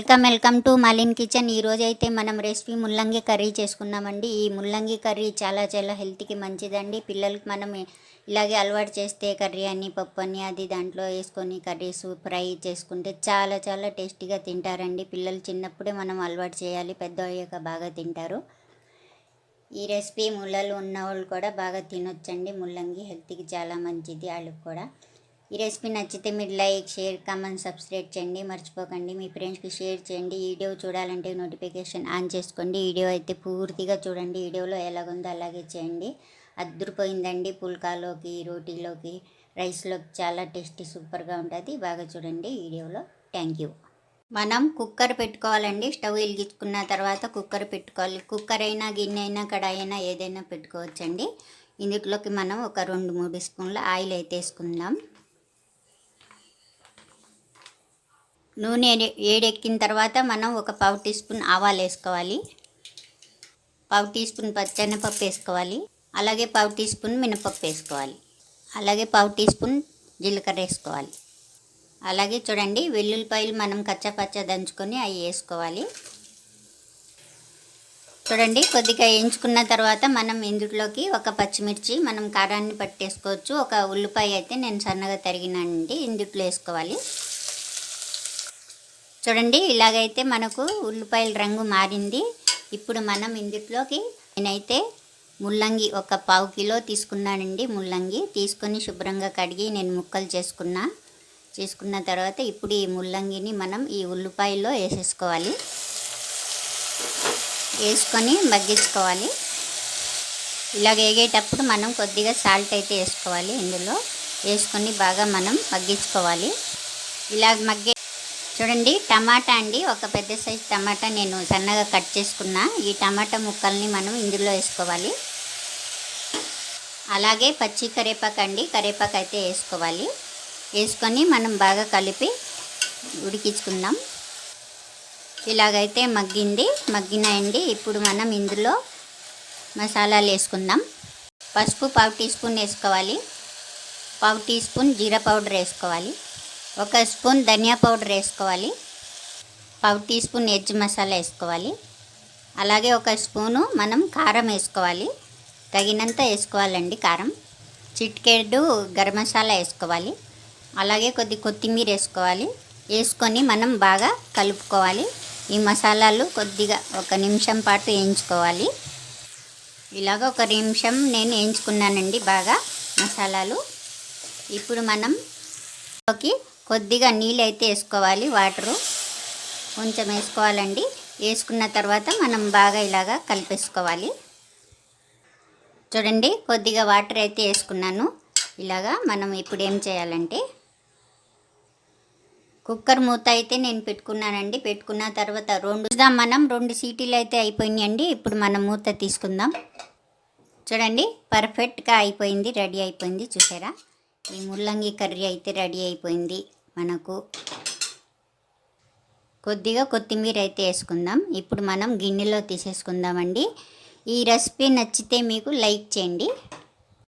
Welcome welcome to Malin kitchen. ఈరోజు అయితే మనం రెసిపీ ముల్లంగి కర్రీ చేసుకున్నామండి ఈ ముల్లంగి కర్రీ చాలా చాలా హెల్త్కి మంచిదండి. పిల్లలకి మనం ఇలాగే అలవాటు చేస్తే కర్రీ అని పప్పు అని అది దాంట్లో వేసుకొని కర్రీస్ ఫ్రై చేసుకుంటే చాలా చాలా టేస్టీగా తింటారండి. పిల్లలు చిన్నప్పుడే మనం అలవాటు చేయాలి. పెద్ద అయ్యాక బాగా తింటారు. ఈ రెసిపీ ముళ్ళలు ఉన్న వాళ్ళు కూడా బాగా తినొచ్చండి. ముల్లంగి హెల్త్కి చాలా మంచిది. వాళ్ళకి కూడా ఈ రెసిపీ నచ్చితే మీరు లైక్ షేర్ కామెంట్ సబ్స్క్రైబ్ చేయండి. మర్చిపోకండి. మీ ఫ్రెండ్స్కి షేర్ చేయండి. వీడియో చూడాలంటే నోటిఫికేషన్ ఆన్ చేసుకోండి. వీడియో అయితే పూర్తిగా చూడండి. వీడియోలో ఎలాగుందో అలాగే చేయండి. అద్దరిపోయిందండి పుల్కాలోకి రోటీలోకి రైస్లోకి. చాలా టేస్టీ సూపర్గా ఉంటుంది. బాగా చూడండి వీడియోలో. Thank you. మనం కుక్కర్ పెట్టుకోవాలండి. స్టవ్ వెలిగించుకున్న తర్వాత కుక్కర్ పెట్టుకోవాలి. కుక్కర్ అయినా గిన్నె అయినా కడాయి అయినా ఏదైనా పెట్టుకోవచ్చండి. ఇందులోకి మనం ఒక రెండు మూడు స్పూన్ల ఆయిల్ అయితే వేసుకుందాం. నూనె ఏడెక్కిన తర్వాత మనం ఒక పావు టీ స్పూన్ ఆవాలు వేసుకోవాలి. పావు టీ స్పూన్ పచ్చెనపప్పు వేసుకోవాలి. అలాగే పావు టీ స్పూన్ మినపప్పు వేసుకోవాలి. అలాగే పావు టీ స్పూన్ జీలకర్ర వేసుకోవాలి. అలాగే చూడండి వెల్లుల్లిపాయలు మనం కచ్చపచ్చ దంచుకొని అవి వేసుకోవాలి. చూడండి కొద్దిగా వేయించుకున్న తర్వాత మనం ఇందులోకి ఒక పచ్చిమిర్చి మనం కారాన్ని పట్టేసుకోవచ్చు. ఒక ఉల్లిపాయ అయితే నేను సన్నగా తరిగినండి ఇందుట్లో వేసుకోవాలి. చూడండి ఇలాగైతే మనకు ఉల్లిపాయల రంగు మారింది. ఇప్పుడు మనం ఇందులోకి నేనైతే ముల్లంగి ఒక పావు కిలో తీసుకున్నానండి ముల్లంగి. తీసుకొని శుభ్రంగా కడిగి నేను ముక్కలు చేసుకున్నా. చేసుకున్న తర్వాత ఇప్పుడు ఈ ముల్లంగిని మనం ఈ ఉల్లిపాయల్లో వేసేసుకోవాలి. వేసుకొని మగ్గించుకోవాలి. ఇలా వేగేటప్పుడు మనం కొద్దిగా సాల్ట్ అయితే వేసుకోవాలి ఇందులో. వేసుకొని బాగా మనం మగ్గించుకోవాలి. ఇలా మగ్గే చూడండి టమాటా అండి. ఒక పెద్ద సైజు టమాటా నేను సన్నగా కట్ చేసుకున్నా. ఈ టమాటా ముక్కల్ని మనం ఇందులో వేసుకోవాలి. అలాగే పచ్చి కరేపాకు అండి. కరేపాకు అయితే వేసుకోవాలి. వేసుకొని మనం బాగా కలిపి ఉడికించుకుందాం. ఇలాగైతే మగ్గింది. మగ్గినాయండి. ఇప్పుడు మనం ఇందులో మసాలాలు వేసుకుందాం. పసుపు పావు టీ స్పూన్ వేసుకోవాలి. పావు టీ స్పూన్ జీరా పౌడర్ వేసుకోవాలి. ఒక స్పూన్ ధనియా పౌడర్ వేసుకోవాలి. పావు టీ స్పూన్ ఎజ్ మసాలా వేసుకోవాలి. అలాగే ఒక స్పూను మనం కారం వేసుకోవాలి. తగినంత వేసుకోవాలండి కారం. చిట్కేడు గరం మసాలా వేసుకోవాలి. అలాగే కొద్ది కొత్తిమీర వేసుకోవాలి. వేసుకొని మనం బాగా కలుపుకోవాలి. ఈ మసాలాలు కొద్దిగా ఒక నిమిషం పాటు వేయించుకోవాలి. ఇలాగ ఒక నిమిషం నేను వేయించుకున్నానండి బాగా మసాలాలు. ఇప్పుడు మనం కొద్దిగా నీళ్ళు అయితే వేసుకోవాలి వాటరు కొంచెం వేసుకోవాలండి. వేసుకున్న తర్వాత మనం బాగా ఇలాగా కలిపేసుకోవాలి. చూడండి కొద్దిగా వాటర్ అయితే వేసుకున్నాను. ఇలాగా మనం ఇప్పుడు ఏం చేయాలంటే కుక్కర్ మూత అయితే నేను పెట్టుకున్నానండి. పెట్టుకున్న తర్వాత రెండు మనం. రెండు సీటీలు అయితే అయిపోయినాయండి. ఇప్పుడు మనం మూత తీసుకుందాం. చూడండి పర్ఫెక్ట్గా అయిపోయింది రెడీ అయిపోయింది. చూసారా? ఈ ముల్లంగి కర్రీ అయితే రెడీ అయిపోయింది. మనకు కొద్దిగా కొత్తిమీర అయితే వేసుకుందాం. ఇప్పుడు మనం గిన్నెలో తీసేసుకుందామండి. ఈ రెసిపీ నచ్చితే మీకు లైక్ చేయండి.